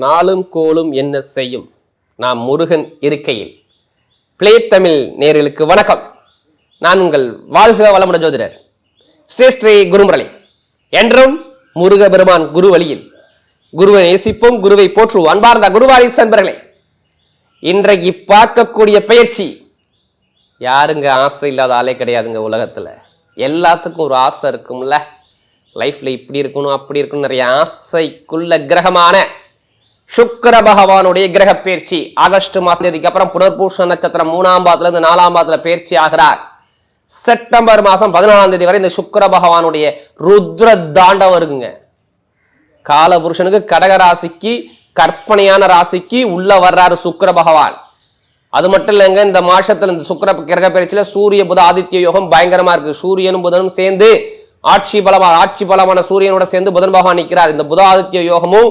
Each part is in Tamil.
நாளும் கோலும் என்ன செய்யும்? நாம் முருகன் இருக்கையில். பிளே தமிழ் நேர்களுக்கு வணக்கம். நான் உங்கள் வாழ்க வளமுட ஜோதிடர் ஸ்ரீ ஸ்ரீ குருமுரளி. என்றும் முருக பெருமான் குரு வழியில் குருவை நேசிப்போம் குருவை போற்றுவோம். அன்பார்ந்த குருவாரி சன்பர்களே இன்றைக்கு பார்க்கக்கூடிய பயிற்சி யாருங்க ஆசை இல்லாத ஆளே கிடையாதுங்க உலகத்தில். எல்லாத்துக்கும் ஒரு ஆசை இருக்கும்ல. லைஃப்பில் இப்படி இருக்கணும் அப்படி இருக்கணும் நிறைய ஆசைக்குள்ள கிரகமான சுக்கர பகவானுடைய கிரக பயிற்சி ஆகஸ்ட் மாசத்துக்கு அப்புறம் புனர்பூஷ நட்சத்திரம் மூணாம் பாதத்துல இருந்து நாலாம் பாதத்துல பயிற்சி ஆகிறார். செப்டம்பர் மாசம் பதினாலாம் தேதி வரை இந்த சுக்கர பகவானுடைய ருத்ர தாண்டவம் இருக்குங்க. காலபுருஷனுக்கு கடக ராசிக்கு கற்பனையான ராசிக்கு உள்ள வர்றாரு சுக்கர பகவான். அது மட்டும் இல்லைங்க இந்த மாசத்துல இந்த சுக்கிர கிரக பயிற்சியில சூரிய புத ஆதித்ய யோகம் பயங்கரமா இருக்கு. சூரியனும் புதனும் சேர்ந்து ஆட்சி பலமா ஆட்சி பலமான சூரியனோட சேர்ந்து புதன் பகவான் நிற்கிறார் இந்த புத ஆதித்ய யோகமும்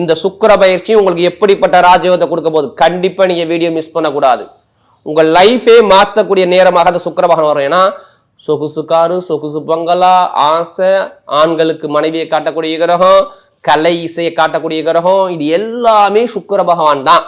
இந்த சுக்கிர பயிற்சி உங்களுக்கு எப்படிப்பட்ட ராஜயோகத்தை கொடுக்க போகுது? கண்டிப்பாக நீங்கள் வீடியோ மிஸ் பண்ணக்கூடாது. உங்கள் லைஃபே மாற்றக்கூடிய நேரமாக அந்த சுக்கர பகவான் வரும். ஏன்னா சொகுசு காரு சொகுசு பங்களா ஆசை ஆண்களுக்கு மனைவியை காட்டக்கூடிய கிரகம் கலை இசையை காட்டக்கூடிய கிரகம் இது எல்லாமே சுக்கர பகவான் தான்.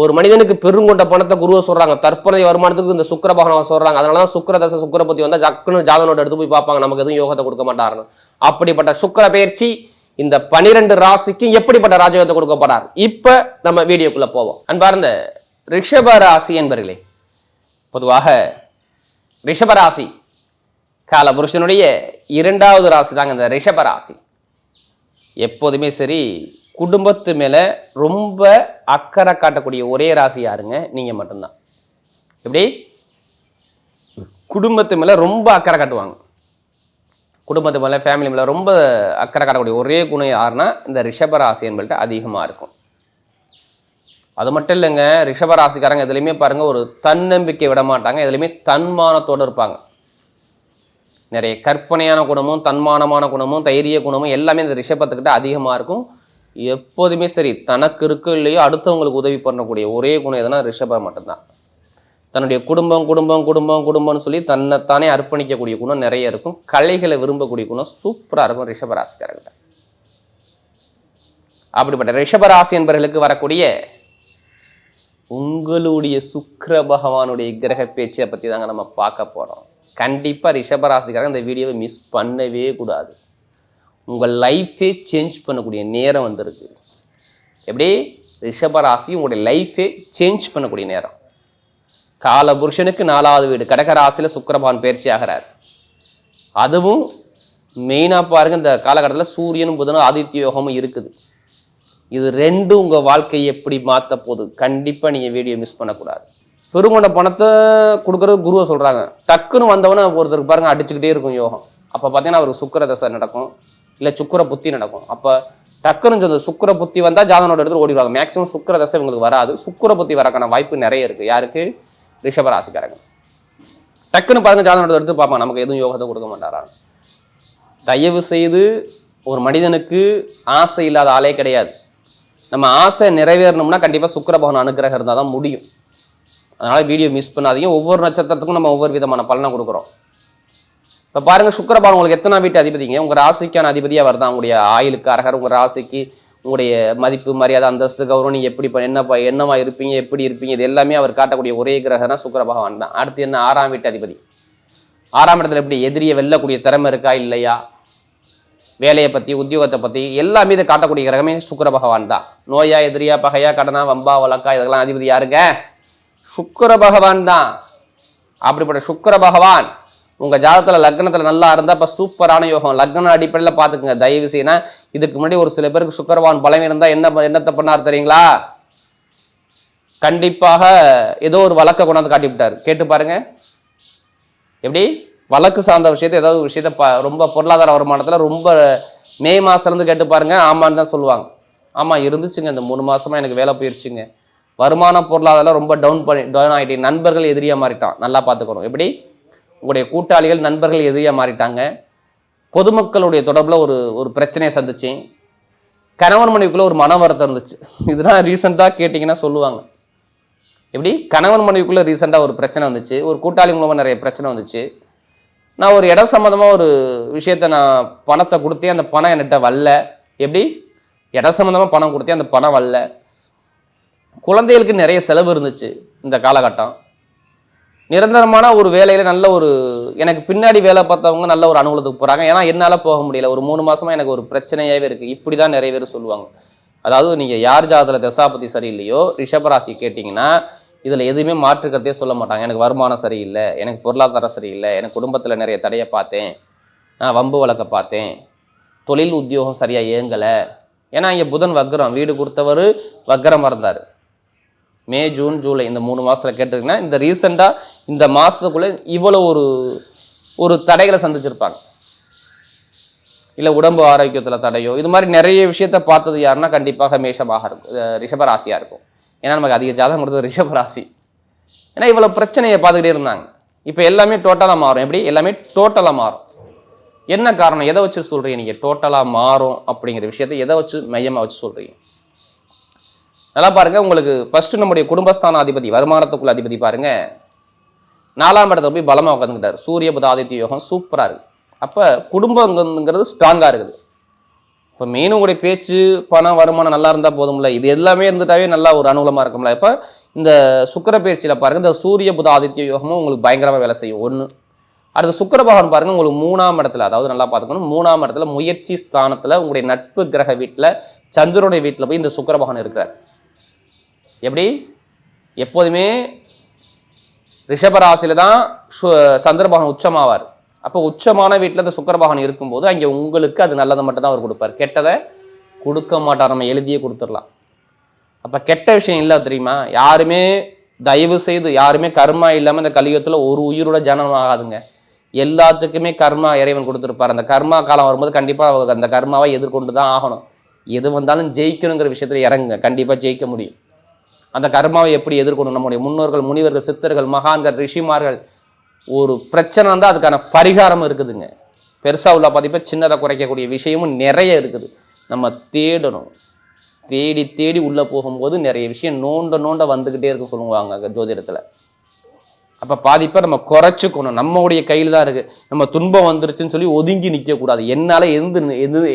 ஒரு மனிதனுக்கு பெருங்கொண்ட பணத்தை குருவை சொல்றாங்க. தற்போதைய வருமானத்துக்கு இந்த சுக்கர பகவான் சொல்றாங்க. அதனால தான் சுக்கர தசை சுக்கிர பத்தி ஜக்குன்னு ஜாதனோட எடுத்து போய் பார்ப்பாங்க. நமக்கு எதுவும் யோகத்தை கொடுக்க மாட்டாருன்னு. அப்படிப்பட்ட சுக்கர பயிற்சி இந்த பனிரெண்டு ராசிக்கும் எப்படிப்பட்ட ராஜயோகத்தை கொடுக்க போறார்? இப்ப நம்ம வீடியோக்குள்ள போவோம். அன்பார்ந்த ரிஷப ராசி என்பர்களே பொதுவாக ரிஷபராசி காலபுருஷனுடைய கால புருஷனுடைய இரண்டாவது ராசி தாங்க இந்த ரிஷபராசி எப்போதுமே சரி குடும்பத்து மேலே ரொம்ப அக்கறை காட்டக்கூடிய ஒரே ராசி யாருங்க? நீங்கள் மட்டும்தான். எப்படி? குடும்பத்து மேலே ரொம்ப அக்கறை காட்டுவாங்க. குடும்பத்து மேலே ஃபேமிலி மேலே ரொம்ப அக்கறை காட்டக்கூடிய ஒரே குணம் யாருன்னா இந்த ரிஷபராசி ராசி அதிகமாக இருக்கும். அது மட்டும் இல்லைங்க ரிஷபராசிக்காரங்க எதுலேயுமே பாருங்கள் ஒரு தன்னம்பிக்கை விட மாட்டாங்க எதுலையுமே தன்மானத்தோடு இருப்பாங்க. நிறைய கற்பனையான குணமும் தன்மானமான குணமும் தைரிய குணமும் எல்லாமே இந்த ரிஷபத்துக்கிட்ட அதிகமாக இருக்கும். எப்போதுமே சரி தனக்கு இருக்கோ இல்லையோ அடுத்தவங்களுக்கு உதவி பண்ணக்கூடிய ஒரே குணம் எதுனா ரிஷபம் மட்டும்தான். தன்னுடைய குடும்பம் குடும்பம் குடும்பம் குடும்பம்னு சொல்லி தன்னைத்தானே அர்ப்பணிக்கக்கூடிய குணம் நிறைய இருக்கும். கலைகளை விரும்பக்கூடிய குணம் சூப்பராக இருக்கும் ரிஷபராசிக்காரர்கிட்ட. அப்படிப்பட்ட ரிஷபராசி என்பவர்களுக்கு வரக்கூடிய உங்களுடைய சுக்கர பகவானுடைய கிரக பேச்சை பற்றி தாங்க நம்ம பார்க்க போகிறோம் கண்டிப்பாக ரிஷபராசிக்காரங்க இந்த வீடியோவை மிஸ் பண்ணவே கூடாது. உங்கள் லைஃபே சேஞ்ச் பண்ணக்கூடிய நேரம் வந்திருக்கு. எப்படி? ரிஷபராசி உங்களுடைய லைஃபே சேஞ்ச் பண்ணக்கூடிய நேரம். கால புருஷனுக்கு நாலாவது வீடு. கடகராசியில் சுக்கரபான் பயிற்சி ஆகிறார் அதுவும் மெயினாக பாருங்க இந்த காலகட்டத்தில் சூரியனும் புதனும் ஆதித்ய யோகமும் இருக்குது. இது ரெண்டும் உங்கள் வாழ்க்கையை எப்படி மாற்ற போகுது? கண்டிப்பாக நீங்கள் வீடியோ மிஸ் பண்ணக்கூடாது. பெருங்கொண்ட பணத்தை கொடுக்குறது குருவை சொல்கிறாங்க டக்குன்னு வந்தவொடனே ஒருத்தருக்கு பாருங்க அடிச்சுக்கிட்டே இருக்கும் யோகம். அப்போ பார்த்தீங்கன்னா அவருக்கு சுக்கர தசை நடக்கும். இல்லை சுக்கிர புத்தி நடக்கும். அப்போ டக்குன்னு சொந்த சுக்கிர புத்தி வந்தால் ஜாதனோட எடுத்து ஓடிடுவாங்க. மேக்ஸிமம் சுக்கர தசை இவங்களுக்கு வராது. சுக்கர புத்தி வரக்கான வாய்ப்பு நிறைய இருக்குது யாருக்கு? ரிஷபராசிக்காரங்க டக்குன்னு பாருங்க ஜாதகத்தை எடுத்து பார்ப்பாங்க நமக்கு எதுவும் யோகத்தை கொடுக்க மாட்டாரா தயவு செய்து ஒரு மனிதனுக்கு ஆசை இல்லாத ஆளே கிடையாது. நம்ம ஆசை நிறைவேறணும்னா கண்டிப்பாக சுக்கிர பகவான் அனுகிரகம் இருந்தால் தான் முடியும். அதனால் வீடியோ மிஸ் பண்ணாதீங்க. ஒவ்வொரு நட்சத்திரத்துக்கும் நம்ம ஒவ்வொரு விதமான பலனை கொடுக்குறோம். இப்போ பாருங்கள் சுக்கிரபான் உங்களுக்கு எத்தனை வீட்டு அதிபதிங்க? உங்கள் ராசிக்கான அதிபதியாக வருதான் உங்களுடைய ஆயுளுக்கு அரகர் உங்கள் ராசிக்கு உங்களுடைய மதிப்பு மரியாதை அந்தஸ்து கௌரவம் நீங்கள் எப்படி பண்ண- என்ன ப- என்னவா இருப்பீங்க எப்படி இருப்பீங்க இது எல்லாமே அவர் காட்டக்கூடிய ஒரே கிரகம்னா சுக்கிர பகவான் தான். அடுத்து என்ன ஆறாம் வீட்டு அதிபதி. ஆறாம் இடத்துல எப்படி எதிரியை வெல்லக்கூடிய திறமை இருக்கா இல்லையா? வேலையை பற்றி உத்தியோகத்தை பற்றி எல்லாமே இதை காட்டக்கூடிய கிரகமே சுக்கிர பகவான் தான். நோயா எதிரியா பகையா கடனா வம்பா வழக்கா இதெல்லாம் அதிபதி யாருங்க? சுக்கிர பகவான் தான். அப்படிப்பட்ட சுக்கர பகவான் உங்க ஜாதகத்துல லக்னத்துல நல்லா இருந்தா இப்ப சூப்பரான யோகம். லக்ன அடிப்படையில் பார்த்துக்குங்க. தயவு செய்யினா இதுக்கு முன்னாடி ஒரு சில பேருக்கு சுக்கரவான் பலம் இருந்தா என்ன என்னத்தை பண்ணார் தெரியுங்களா? கண்டிப்பாக ஏதோ ஒரு வழக்கை கொண்டாந்து காட்டி விட்டார் கேட்டு பாருங்க. எப்படி? வழக்கு சார்ந்த விஷயத்தை ஏதாவது ஒரு விஷயத்த ப ரொம்ப பொருளாதார வருமானத்தில் ரொம்ப மே மாதத்துலேருந்து கேட்டு பாருங்க. ஆமான்னு தான் சொல்லுவாங்க. ஆமாம் இருந்துச்சுங்க. இந்த மூணு மாதமாக எனக்கு வேலை போயிருச்சுங்க. வருமான பொருளாதாரம் ரொம்ப டவுன் பண்ணி டவுன் ஆகிட்டேன் நண்பர்கள் எதிரியாக மாறிட்டான். நல்லா பார்த்துக்கணும். எப்படி? உங்களுடைய கூட்டாளிகள் நண்பர்கள் எதிரியாக மாறிட்டாங்க. பொதுமக்களுடைய தொடர்பில் ஒரு ஒரு பிரச்சனையை சந்திச்சேன். கணவன் மனைவிக்குள்ளே ஒரு மன வருத்தம் இருந்துச்சு. இதெல்லாம் ரீசெண்டாக கேட்டிங்கன்னா சொல்லுவாங்க. எப்படி? கணவன் மனைவிக்குள்ளே ரீசெண்டாக ஒரு பிரச்சனை வந்துச்சு. ஒரு கூட்டாளி மூலமாக நிறைய பிரச்சனை வந்துச்சு. நான் ஒரு இடம் சம்மந்தமாக ஒரு விஷயத்த நான் பணத்தை கொடுத்தேன் அந்த பணம் என்கிட்ட வரல. எப்படி? இடம் சம்மந்தமாக பணம் கொடுத்தேன் அந்த பணம் வரல. குழந்தைகளுக்கு நிறைய செலவு இருந்துச்சு இந்த காலகட்டம். நிரந்தரமான ஒரு வேலையில் நல்ல ஒரு எனக்கு பின்னாடி வேலை பார்த்தவங்க நல்ல ஒரு அனுகூலத்துக்கு போகிறாங்க ஏன்னா என்னால் போக முடியல. ஒரு மூணு மாதமாக எனக்கு ஒரு பிரச்சனையாகவே இருக்குது இப்படி தான் நிறைய பேர் சொல்லுவாங்க. அதாவது நீங்கள் யார் ஜாதகத்தில் தசாபதி சரியில்லையோ ரிஷபராசி கேட்டிங்கன்னா இதில் எதுவுமே மாற்றுக்கிறதே சொல்ல மாட்டாங்க. எனக்கு வருமானம் சரியில்லை. எனக்கு பொருளாதாரம் சரியில்லை. எனக்கு குடும்பத்தில் நிறைய தடையை பார்த்தேன். நான் வம்பு வழக்க பார்த்தேன். தொழில் உத்தியோகம் சரியாக இயங்கலை. ஏன்னா இங்கே புதன் வக்ரம். வீடு கொடுத்தவர் வக்ரம் இருந்தார். மே ஜூன் ஜூலை இந்த மூணு மாதத்தில் கேட்டிருக்கீங்கன்னா இந்த ரீசெண்டாக இந்த மாதத்துக்குள்ளே இவ்வளோ ஒரு ஒரு தடைகளை சந்திச்சிருப்பாங்க. இல்லை உடம்பு ஆரோக்கியத்தில் தடையோ இது மாதிரி நிறைய விஷயத்த பார்த்தது யாருன்னா கண்டிப்பாக மேஷமாக இருக்கும். ரிஷபராசியாக இருக்கும். ஏன்னா நமக்கு அதிக ஜாதகம் கொடுத்தது ரிஷபராசி. ஏன்னா இவ்வளோ பிரச்சனையை பார்த்துக்கிட்டே இருந்தாங்க. இப்போ எல்லாமே டோட்டலாக மாறும். எப்படி? எல்லாமே டோட்டலாக மாறும். என்ன காரணம்? எதை வச்சு சொல்கிறீங்க நீங்கள் டோட்டலாக மாறும் அப்படிங்கிற விஷயத்தை எதை வச்சு மையமாக வச்சு சொல்கிறீங்க நல்லா பாருங்க உங்களுக்கு ஃபர்ஸ்ட் நம்முடைய குடும்பஸ்தான அதிபதி வருமானத்துக்குள்ள அதிபதி பாருங்க. நாலாம் இடத்துல போய் பலமாக உட்காந்துக்கிட்டார் சூரிய புத ஆதித்ய யோகம் சூப்பராக இருக்குது அப்போ குடும்பங்கிறது ஸ்ட்ராங்காக இருக்குது. இப்போ மெயின் உங்களுடைய பேச்சு பணம் வருமானம் நல்லா இருந்தால் போதும்ல. இது எல்லாமே இருந்துட்டாவே நல்லா ஒரு அனுகூலமாக இருக்கும்ல. இப்போ இந்த சுக்கர பயிற்சியில் பாருங்கள் இந்த சூரிய புத ஆதித்ய யோகமும் உங்களுக்கு பயங்கரமாக வேலை செய்யும். ஒன்று அடுத்து சுக்கர பகவான் பாருங்கள் உங்களுக்கு மூணாம் இடத்துல அதாவது நல்லா பார்த்துக்கணும் மூணாம் இடத்துல முயற்சி ஸ்தானத்தில் உங்களுடைய நட்பு கிரக வீட்டில் சந்திரனுடைய வீட்டில் போய் இந்த சுக்கர பகவான் இருக்கிறார். எப்படி? எப்போதுமே ரிஷபராசியில் தான் சு- சந்திர உச்சமாவார். அப்போ உச்சமான வீட்டில் இந்த சுக்கரபகன் இருக்கும்போது அங்கே உங்களுக்கு அது நல்லதை மட்டும் தான் அவர் கொடுப்பார். கெட்டதை கொடுக்க மாட்டார். நம்ம எழுதியே கொடுத்துடலாம். அப்போ கெட்ட விஷயம் இல்லை தெரியுமா? யாருமே தயவு செய்து யாருமே கர்மா இல்லாமல் இந்த கலியுகத்தில் ஒரு உயிரோட ஜனனம் ஆகாதுங்க. எல்லாத்துக்குமே கர்மா இறைவன் கொடுத்துருப்பார். அந்த கர்மா காலம் வரும்போது கண்டிப்பாக அந்த கர்மாவை எதிர்கொண்டு தான் ஆகணும். எது வந்தாலும் ஜெயிக்கணுங்கிற விஷயத்தில் இறங்குங்க. கண்டிப்பாக ஜெயிக்க முடியும். அந்த கர்மாவை எப்படி எதிர்கொள்ளணும்? நம்முடைய முன்னோர்கள் முனிவர்கள் சித்தர்கள் மகான்கள் ரிஷிமார்கள் ஒரு பிரச்சனை இருந்தால் அதுக்கான பரிகாரம் இருக்குதுங்க. பெருசாக உள்ள பதிப்பை சின்னதாக குறைக்கக்கூடிய விஷயமும் நிறைய இருக்குது. நம்ம தேடணும். தேடி தேடி உள்ளே போகும்போது நிறைய விஷயம் நோண்ட நோண்ட வந்துக்கிட்டே இருக்கும் சொல்லுவாங்க ஜோதிடத்தில். அப்போ பாதிப்பை நம்ம குறைச்சிக்கணும். நம்மளுடைய கையில் தான் இருக்குது நம்ம துன்பம் வந்துருச்சுன்னு சொல்லி ஒதுங்கி நிற்கக்கூடாது என்னால் எழுந்து எழுந்து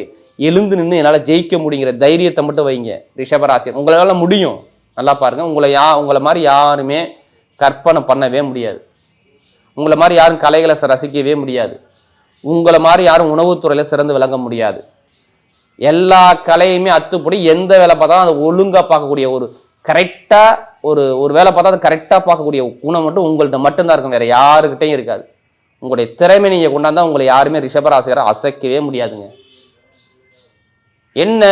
எழுந்து நின்று என்னால் ஜெயிக்க முடியுங்கிற தைரியத்தை மட்டும் வைங்க. ரிஷபராசி உங்களால் முடியும். நல்லா பாருங்கள் உங்களை யா உங்களை மாதிரி யாருமே கற்பனை பண்ணவே முடியாது. உங்களை மாதிரி யாரும் கலைகளை ரசிக்கவே முடியாது. உங்களை மாதிரி யாரும் உணவுத்துறையில் சிறந்து விளங்க முடியாது. எல்லா கலையுமே அத்துப்படி எந்த வேலை பார்த்தாலும் அதை ஒழுங்காக பார்க்கக்கூடிய ஒரு கரெக்டாக ஒரு ஒரு வேலை பார்த்தா அதை கரெக்டாக பார்க்கக்கூடிய குணம் மட்டும் உங்கள்கிட்ட மட்டும்தான் இருக்கும். வேறு யாருக்கிட்டையும் இருக்காது. உங்களுடைய திறமை நீங்கள் கொண்டாந்தா உங்களை யாருமே ரிஷபராசிகரை அசைக்கவே முடியாதுங்க. என்ன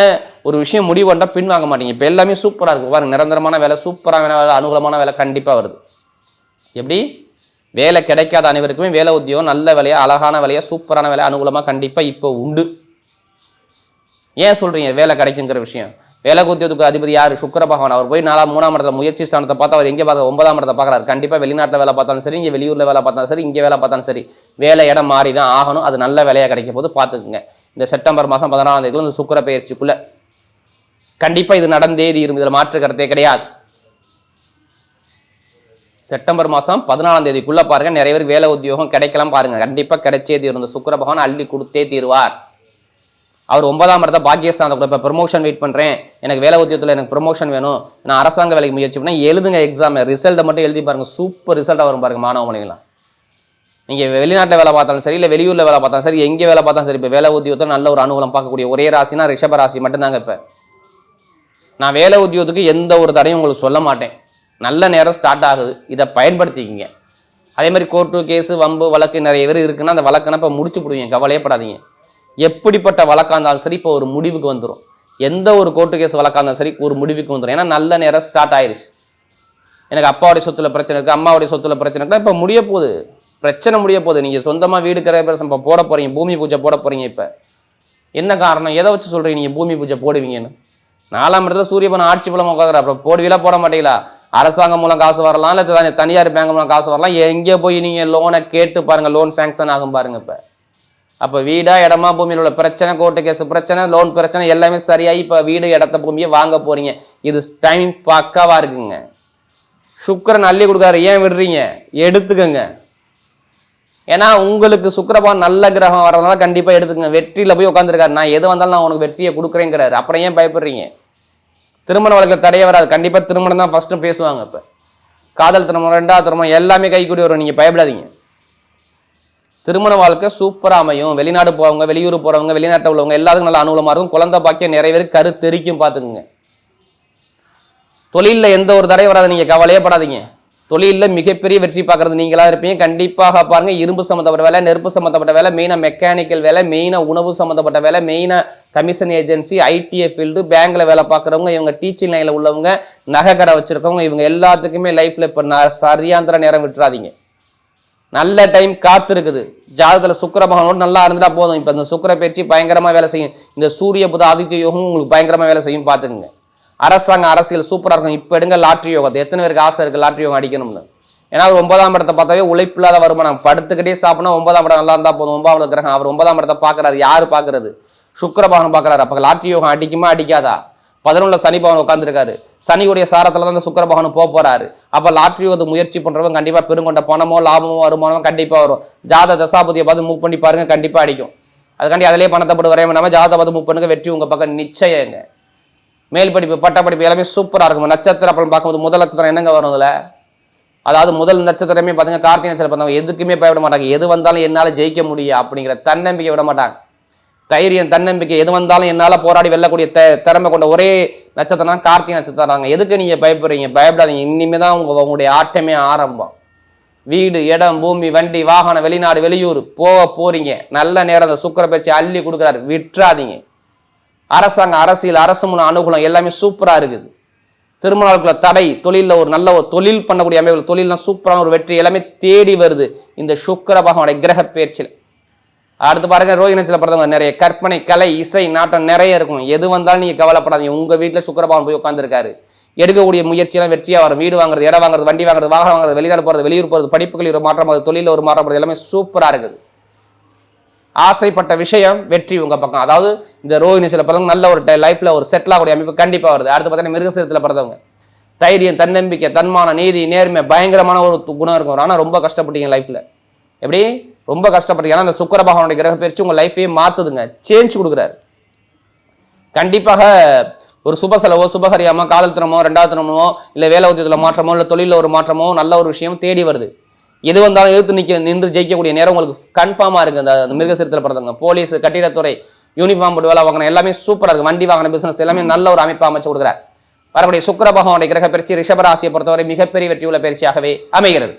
ஒரு விஷயம் முடிவு பண்ணால் பின் வாங்க மாட்டீங்க. இப்போ எல்லாமே சூப்பராக இருக்கும் பாருங்க நிரந்தரமான வேலை சூப்பரான வேலை அனுகூலமான வேலை கண்டிப்பாக வருது. எப்படி? வேலை கிடைக்காத அனைவருக்குமே வேலை உத்தியோகம் நல்ல விலையாக அழகான விலையாக சூப்பரான வேலை அனுகூலமாக கண்டிப்பாக இப்போ உண்டு. ஏன் சொல்கிறீங்க வேலை கிடைக்குங்கிற விஷயம்? வேலை உத்தியோகத்துக்கு அதிபதி யார்? சுக்கர பகவான். அவர் போய் நாலாம் மூணாம் இடத்துல முயற்சி ஸ்தானத்தை பார்த்து அவர் எங்கே பார்க்க ஒன்பதாம் இடத்தை பார்க்குறாரு. கண்டிப்பாக வெளிநாட்டில் வேலை பார்த்தாலும் சரி இங்கே வெளியூரில் வேலை பார்த்தாலும் சரி இங்கே வேலை பார்த்தாலும் சரி வேலை இடம் மாறி தான் ஆகணும். அது நல்ல வேலையாக கிடைக்கும் போது பார்த்துக்குங்க. இந்த செப்டம்பர் மாதம் பதினாலாம் தேதிக்குள்ள இந்த சுக்கர பயிற்சிக்குள்ளே கண்டிப்பாக இது நடந்தே தீரும். இதில் மாற்று கருத்தே கிடையாது. செப்டம்பர் மாதம் பதினாலாம் தேதிக்குள்ளே பாருங்க நிறைய பேர் வேலை உத்தியோகம் கிடைக்கலாம் பாருங்க. கண்டிப்பாக கிடைச்சே தீரும். இந்த சுக்கர பகவான் அள்ளி கொடுத்தே தீருவார். அவர் ஒன்பதாம் இடத்த பாக்கியஸ்தானத்தை கூட இப்போ ப்ரொமோஷன் வெயிட் பண்ணுறேன் எனக்கு வேலை உத்தியோகத்தில் எனக்கு ப்ரொமோஷன் வேணும். நான் அரசாங்க வேலைக்கு முயற்சி பண்ணேன். எழுதுங்க எக்ஸாம் ரிசல்ட்டை மட்டும் எழுதி பாருங்கள் சூப்பர் ரிசல்ட்டாக வரும் பாருங்கள் மாணவ மணிகளாம் நீங்கள் வெளிநாட்டில் வேலை பார்த்தாலும் சரி இல்லை வெளியூரில் வேலை பார்த்தாலும் சரி எங்கே வேலை பார்த்தாலும் சரி இப்போ வேலை உத்தியோகத்தில் நல்ல ஒரு அனுகூலம் பார்க்கக்கூடிய ஒரே ராசினா ரிஷப ராசி மட்டும்தாங்க இப்போ. நான் வேலை உத்தியோகத்துக்கு எந்த ஒரு தடையும் உங்களுக்கு சொல்ல மாட்டேன். நல்ல நேரம் ஸ்டார்ட் ஆகுது. இதை பயன்படுத்திக்கிங்க. அதே மாதிரி கோர்ட்டு கேஸு வம்பு வழக்கு நிறைய பேர் இருக்குன்னா அந்த வழக்குனா இப்போ முடிச்சு போடுவீங்க. கவலையப்படாதீங்க. எப்படிப்பட்ட வழக்காக இருந்தாலும் சரி இப்போ ஒரு முடிவுக்கு வந்துடும் எந்த ஒரு கோர்ட்டு கேஸ் வழக்காக இருந்தாலும் சரி ஒரு முடிவுக்கு வந்துடும் ஏன்னா நல்ல நேரம் ஸ்டார்ட் ஆயிடுச்சு எனக்கு அப்பாவுடைய சொத்துல பிரச்சனை இருக்குது அம்மாவுடைய சொத்துல பிரச்சனை இருக்குன்னா இப்போ முடிய போகுது. பிரச்சனை முடிய போகுது. நீங்கள் சொந்தமாக வீடு கிரக பிரசம் இப்போ போட போகிறீங்க பூமி பூஜை போட போகிறீங்க இப்போ. என்ன காரணம்? எதை வச்சு சொல்கிறீங்க நீங்கள் பூமி பூஜை போடுவீங்கன்னு? நாலாம் இடத்துல சூரிய பணம் ஆட்சி பலம் உட்காக்குற அப்புறம் போடுவீங்களா போட மாட்டீங்களா? அரசாங்கம் மூலம் காசு வரலாம் இல்லை தனியார் பேங்க் மூலம் காசு வரலாம். எங்கே போய் நீங்கள் லோனை கேட்டு பாருங்கள் லோன் சேங்ஷன் ஆகும் பாருங்க இப்போ. அப்போ வீடா இடமா பூமியில் உள்ள பிரச்சனை கோர்ட்டு கேஸ் பிரச்சனை லோன் பிரச்சனை எல்லாமே சரியாகி இப்போ வீடு இடத்த பூமியை வாங்க போகிறீங்க இது டைம் பக்காவாக இருக்குங்க. சுக்கரன் அள்ளி கொடுக்காரு. ஏன் விடுறீங்க? எடுத்துக்கங்க. ஏன்னா உங்களுக்கு சுக்கரபான் நல்ல கிரகம் வரதுனால கண்டிப்பாக எடுத்துக்கங்க. வெற்றியில் போய் உட்காந்துருக்காரு நான் எது வந்தாலும் நான் உனக்கு வெற்றியை கொடுக்குறேங்கிறாரு. அப்புறம் ஏன் பயப்படுறீங்க? திருமண வழக்கில் தடைய வராது. கண்டிப்பாக திருமணம் தான் ஃபஸ்ட்டு பேசுவாங்க இப்போ. காதல் திருமணம் ரெண்டாவது திருமணம் எல்லாமே கைக்கூடி வரும் நீங்கள் பயப்படாதீங்க. திருமண வாழ்க்கை சூப்பராக அமையும். வெளிநாடு போகிறவங்க வெளியூர் போகிறவங்க வெளிநாட்டில் உள்ளவங்க எல்லாத்துக்கும் நல்ல அனுகூலமாக இருக்கும். குழந்தை பாக்கியம் நிறைய பேர் கருத்தெரிக்கும் பார்த்துக்குங்க. தொழிலில் எந்த ஒரு தடையும் வராது. நீங்கள் கவலையே படாதீங்க. தொழிலில் மிகப்பெரிய வெற்றி பார்க்கறது நீங்களாக இருப்பீங்க. கண்டிப்பாக பாருங்கள் இரும்பு சம்மந்தப்பட்ட வேலை நெருப்பு சம்மந்தப்பட்ட வேலை மெயினாக மெக்கானிக்கல் வேலை மெயினாக உணவு சம்மந்தப்பட்ட வேலை மெயினாக கமிஷன் ஏஜென்சி ஐடிஐ ஃபீல்டு பேங்கில் வேலை பார்க்குறவங்க இவங்க டீச்சிங் லைனில் உள்ளவங்க நகை கடை வச்சுருக்கவங்க இவங்க எல்லாத்துக்குமே லைஃப்பில் இப்போ சரியாந்திர நேரம் விட்டுறாதீங்க. நல்ல டைம் காத்திருக்குது. ஜாதகத்தில் சுக்கர பகவானோடு நல்லா இருந்துட்டா போதும். இப்போ இந்த சுக்கிர பயிற்சி பயங்கரமாக வேலை செய்யும். இந்த சூரிய புத ஆதித்ய யோகம் உங்களுக்கு பயங்கரமாக வேலை செய்யும். பார்த்துக்குங்க. அரசாங்க அரசியல் சூப்பராக இருக்கும். இப்போ எடுங்க லாட்ரி யோகத்தை. எத்தனை பேருக்கு ஆசை இருக்குது லாட்ரி யோகம் அடிக்கணும்னு? ஏன்னா அவர் ஒன்பதாம் இடத்தை பார்த்தாவே உழைப்பு இல்லாத வருமானம். படுத்துக்கிட்டே சாப்பிட்டா ஒன்பதாம் இடம் நல்லா இருந்தால் போதும். ஒன்பதாம் இடம் கிரகம். அவர் ஒன்பதாம் இடத்தை பார்க்குறாரு. யார் பார்க்கறது? சுக்கரபவன் பார்க்குறாரு. அப்போ லாட்ரி யோகம் அடிக்குமா அடிக்காதா? பதினொன்றில் சனி பவன் உட்காந்துருக்காரு சனியுடைய சாரத்தில் தான் இந்த சுக்கிர போக போகிறாரு அப்போ லாட்ரி வந்து முயற்சி பண்ணுறவங்க கண்டிப்பாக பெருங்கொண்ட பணமோ லாபமோ வருமானமோ கண்டிப்பாக வரும். ஜாத தசாபதியை பார்த்து மூவ் பண்ணி பாருங்க கண்டிப்பாக அடிக்கும். அதுக்காண்டி அதிலே பணத்தை போட்டு வரையாமல் வேணாம ஜாத பார்த்து மூவ் பண்ணுங்க. வெற்றி உங்கள் பக்கம் நிச்சயங்க மேல் படிப்பு பட்ட படிப்பு எல்லாமே சூப்பராக இருக்கும். நட்சத்திரம் அப்புறம் பார்க்கும்போது முதல் நட்சத்திரம் என்னங்க வரும் அதுல? அதாவது முதல் நட்சத்திரமே பாத்தீங்க கார்த்திகை நட்சத்திரம் பார்த்தவங்க எதுக்குமே பயப்பட மாட்டாங்க. எது வந்தாலும் என்னால் ஜெயிக்க முடியும் அப்படிங்கிற தன்னம்பிக்கை விட மாட்டாங்க. தைரியம் தன்னம்பிக்கை எது வந்தாலும் என்னால் போராடி வெல்லக்கூடிய த திறமை கொண்ட ஒரே நட்சத்திரம் கார்த்திகை நட்சத்திரம் எதுக்கு நீங்கள் பயப்படுறீங்க? பயப்படாதீங்க. இனிமே தான் உங்கள் உங்களுடைய ஆட்டமே ஆரம்பம். வீடு இடம் பூமி வண்டி வாகனம் வெளிநாடு வெளியூர் போக போகிறீங்க நல்ல நேரம் அந்த சுக்கர பயிற்சி அள்ளி கொடுக்குறாரு. விட்டுறாதீங்க. அரசாங்க அரசியல் அரசு முன் அனுகூலம் எல்லாமே சூப்பராக இருக்குது. திருமணங்களுக்குள்ள தடை தொழிலில் ஒரு நல்ல ஒரு தொழில் பண்ணக்கூடிய அமைப்புகள் தொழில்லாம் சூப்பரான ஒரு வெற்றி எல்லாமே தேடி வருது. இந்த சுக்கிர பகவானுடைய கிரக பயிற்சியில் அடுத்து பாருங்க ரோஹிணி பிறந்தவங்க நிறைய கற்பனை கலை இசை நாட்டம் நிறைய இருக்கும். எது வந்தாலும் நீங்கள் கவலைப்படாதீங்க. உங்கள் வீட்டில் சுக்கிர பகவான் போய் உட்காந்துருக்காரு எடுக்கக்கூடிய முயற்சியெல்லாம் வெற்றியாக வரும். வீடு வாங்குறது இடம் வாங்குறது வண்டி வாங்குறது வாகனம் வாங்குறது வெளிநாடு போகிறது வெளியூர் போகிறது படிப்புகளில் ஒரு மாற்றம் போகிறது தொழிலில் ஒரு மாற்றம் போகிறது எல்லாமே சூப்பராக இருக்குது. ஆசைப்பட்ட விஷயம் வெற்றி உங்கள் பக்கம். அதாவது இந்த ரோஹிணி சில பிறந்தவங்க நல்ல ஒரு லைஃப்பில் ஒரு செட்டில் ஆகக்கூடிய அமைப்பு கண்டிப்பாக வருது. அடுத்து பார்த்தீங்கன்னா மிருகசீரத்தில் பிறந்தவங்க. தைரியம் தன்னம்பிக்கை தன்மான நீதி நேர்மை பயங்கரமான ஒரு குணம் இருக்கும். ஆனால் ரொம்ப கஷ்டப்பட்டீங்க லைஃப்பில் எப்படி? ரொம்ப கஷ்டப்பட்டீங்க. ஏன்னா அந்த சுக்கர பகவானுடைய கிரக பயிற்சி உங்கள் லைஃபையே மாற்றுதுங்க சேஞ்ச் கொடுக்குறாரு. கண்டிப்பாக ஒரு சுப செலவோ சுபகரியாமோ காதல் திருமோ ரெண்டாவது திருமணமோ இல்லை வேலை உத்தியத்தில் மாற்றமோ இல்லை தொழிலில் ஒரு மாற்றமோ நல்ல ஒரு விஷயம் தேடி வருது. எது வந்தாலும் எதிர்த்து நிற்க நின்று ஜெயிக்கக்கூடிய நேரம் உங்களுக்கு கன்ஃபார்மாக இருக்குது அந்த அந்த மிருகசீரத்தில் பிறந்தவங்க போலீஸ் கட்டிடத்துறை யூனிஃபார்ம் போட்டு வேலை வாங்கணும் எல்லாமே சூப்பராக இருக்குது வண்டி வாகன பிசினஸ் எல்லாமே நல்ல ஒரு அமைப்பு அமைச்சு கொடுக்குறார். வரக்கூடிய சுக்கிர பகவானுடைய கிரக பயிற்சி ரிஷபராசியை பொறுத்தவரை மிகப்பெரிய வெற்றியுள்ள பயிற்சியாகவே அமைகிறது.